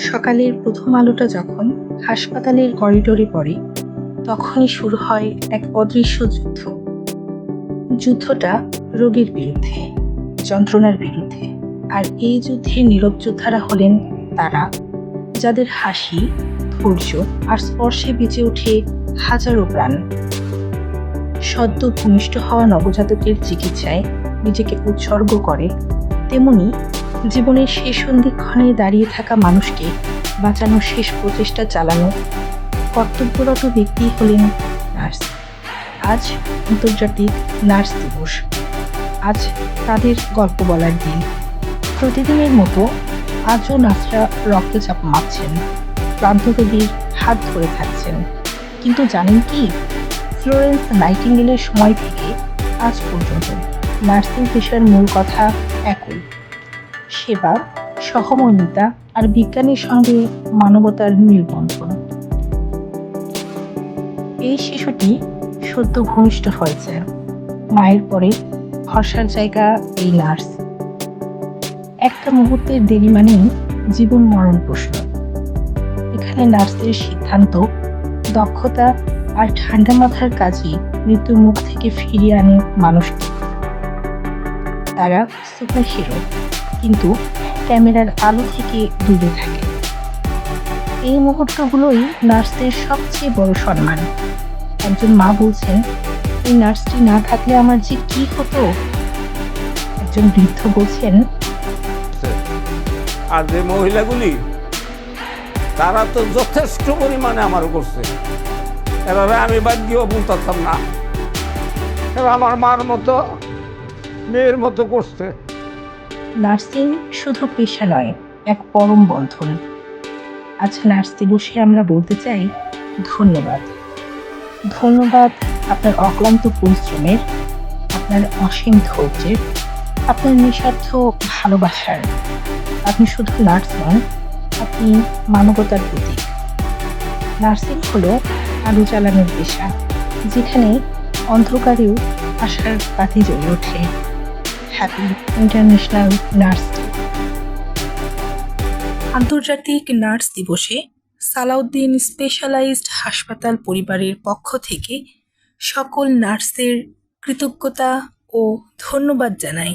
সকালের প্রথম আলোটা যখন হাসপাতালের করিডোরে পড়ে, তখনই শুরু হয় এক অদৃশ্য যুদ্ধ। যুদ্ধটা রোগীর বিরুদ্ধে, যন্ত্রণার বিরুদ্ধে। আর এই যুদ্ধের নীরব যোদ্ধারা হলেন তারা, যাদের হাসি, ধৈর্য আর স্পর্শে বেঁচে ওঠে হাজারো প্রাণ। সদ্য ভূমিষ্ঠ হওয়া নবজাতকের চিকিৎসায় নিজেকে উৎসর্গ করে, তেমনি জীবনের শেষ সন্ধিক্ষণে দাঁড়িয়ে থাকা মানুষকে বাঁচানোর শেষ প্রচেষ্টা চালানো কর্তব্যরত ব্যক্তি হলেন নার্স। আজ আন্তর্জাতিক নার্স দিবস। আজ তাদের গল্প বলার দিন। প্রতিদিনের মতো আজও নার্সরা রক্তচাপ মাপছেন। ক্লান্ত হাত ধরে থাকছেন। কিন্তু জানেন কি? ফ্লোরেন্স নাইটিঙ্গেলের সময় থেকে আজ পর্যন্ত নার্সিং পেশার মূল কথা একই। সেবা, সহমর্মিতা আর বিজ্ঞানের সঙ্গে মানবতার মিলবন্ধন এই শিশুটি সদ্য ভূমিষ্ঠ হয়েছে। মায়ের পরে ভরসার জায়গা এই নার্স। একটা মুহূর্তের দেরি মানেই জীবন মরণ প্রশ্ন। এখানে নার্সের সিদ্ধান্ত, দক্ষতা আর ঠান্ডা মাথার কাজই মৃত্যুর মুখ থেকে ফিরিয়ে আনে মানুষকে তারা সুপার হিরো কিন্তু ক্যামেরার আলো থেকে দূরে থাকে। এই মুহূর্তগুলোই নার্সদের সবচেয়ে বড় সম্মান। একজন মা বলছেন, এই নার্সটি না থাকলে আমার যে কি হতো? একজন বৃদ্ধ বলছেন আর যে মহিলাগুলি, তারা তো যথেষ্ট পরিমাণে আমার করছে। এভাবে আমি বাদ দিয়েও বলতাম না। এরা আমার মার মতো, মেয়ের মতো করছে। নার্সিং শুধু পেশা নয়, এক পরম বন্ধন। আজ নার্স দিবসে আমরা বলতে চাই ধন্যবাদ। ধন্যবাদ আপনার অক্লান্ত পরিশ্রমের, আপনার অসীম ধৈর্যের, আপনার নিঃস্বার্থ ভালোবাসার। আপনি শুধু নার্স নন, আপনি মানবতার প্রতীক। নার্সিং হলো আলো জ্বালানোর পেশা, যেখানে অন্ধকারেও আশার বাতি জ্বলে ওঠে। হ্যাপি ইন্টারন্যাশনাল নার্স আন্তর্জাতিক নার্স দিবসে সালাউদ্দিন স্পেশালাইজড হাসপাতাল পরিবারের পক্ষ থেকে সকল নার্সের কৃতজ্ঞতা ও ধন্যবাদ জানাই।